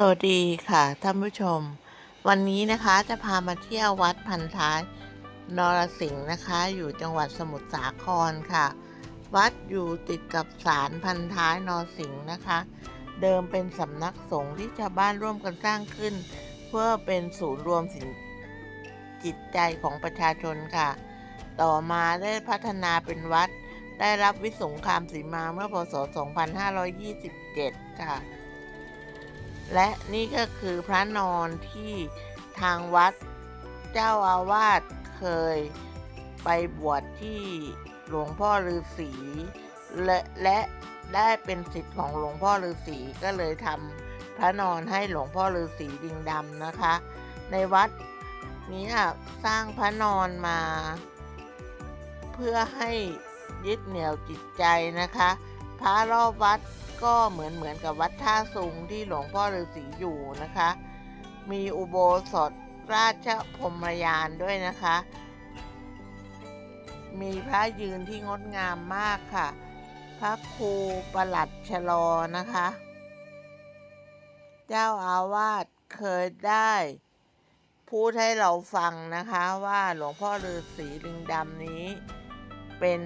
สวัสดีค่ะท่านผู้ชม วันนี้นะคะจะพามาเที่ยววัดพันท้ายนรสิงห์นะคะ อยู่จังหวัดสมุทรสาครค่ะ วัดอยู่ติดกับศาลพันท้ายนรสิงห์นะคะ เดิมเป็นสำนักสงฆ์ที่ชาวบ้านร่วมกันสร้างขึ้น เพื่อเป็นศูนย์รวมสินจิตใจของประชาชนค่ะ ต่อมาได้พัฒนาเป็นวัดได้รับวิสงครามศรีมาเมื่อพศ 2527 ค่ะ และนี่ก็คือพระนอนที่ทางวัดเจ้าอาวาสเคยไปบวชที่หลวงพ่อฤาษีและและได้เป็นสิทธิ์ของหลวงพ่อฤาษีก็เลยทำพระนอนให้หลวงพ่อฤาษีดิงดำนะคะ ในวัดนี้สร้างพระนอนมา เพื่อให้ยึดเหนี่ยวจิตใจนะคะ พระรอบวัด ก็เหมือนเหมือนกับวัดท่าซุงที่หลวงพ่อฤาษีอยู่นะคะ มีอุโบสถราชพรมยานด้วยนะคะ มีพระยืนที่งดงามมากค่ะ พระครูประหลัดชะลอนะคะ เจ้าอาวาสเคยได้พูดให้เราฟังนะคะว่าหลวงพ่อฤาษีลิงดำนี้เป็น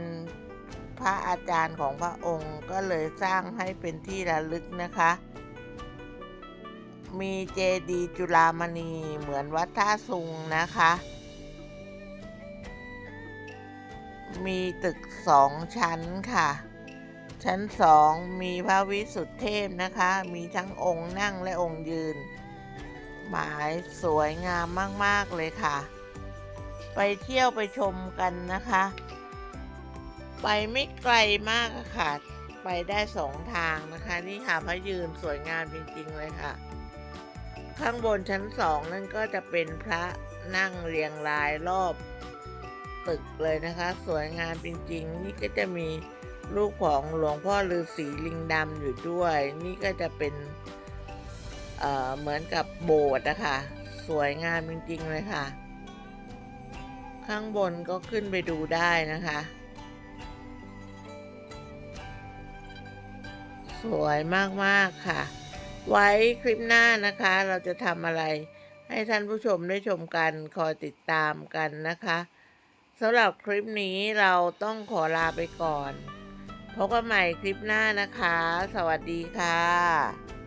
พระอาจารย์ของพระองค์ก็เลยสร้างให้เป็นที่ระลึกนะคะ มีเจดีจุฬามณีเหมือนวัดท่าซุงนะคะ มีตึกสองชั้นค่ะ ชั้นสองมีพระวิสุทธิเทพนะคะ มีทั้งองค์นั่งและองค์ยืน หมายสวยงามมาก ๆ เลยค่ะ ไปเที่ยวไปชมกันนะคะ ไปไม่ไกลมากค่ะ ไปได้สองทางนะคะ นี่ค่ะพระยืนสวยงามจริงๆเลยค่ะ ข้างบนชั้นสองนั่นก็จะเป็นพระนั่งเรียงรายรอบ ตึกเลยนะคะ สวยงามจริงๆ นี่ก็จะมีรูปของหลวงพ่อฤาษีลิงดำอยู่ด้วย นี่ก็จะเป็นเเหมือนกับโบสถ์นะคะสวยงามจริงๆเลยค่ะ ข้างบนก็ขึ้นไปดูได้นะคะ สวยมากๆค่ะ ไว้คลิปหน้านะคะ เราจะทำอะไร ให้ท่านผู้ชมได้ชมกันคอยติดตามกันนะคะสำหรับคลิปนี้เราต้องขอลาไปก่อนพบกันใหม่คลิปหน้านะคะ สวัสดีค่ะ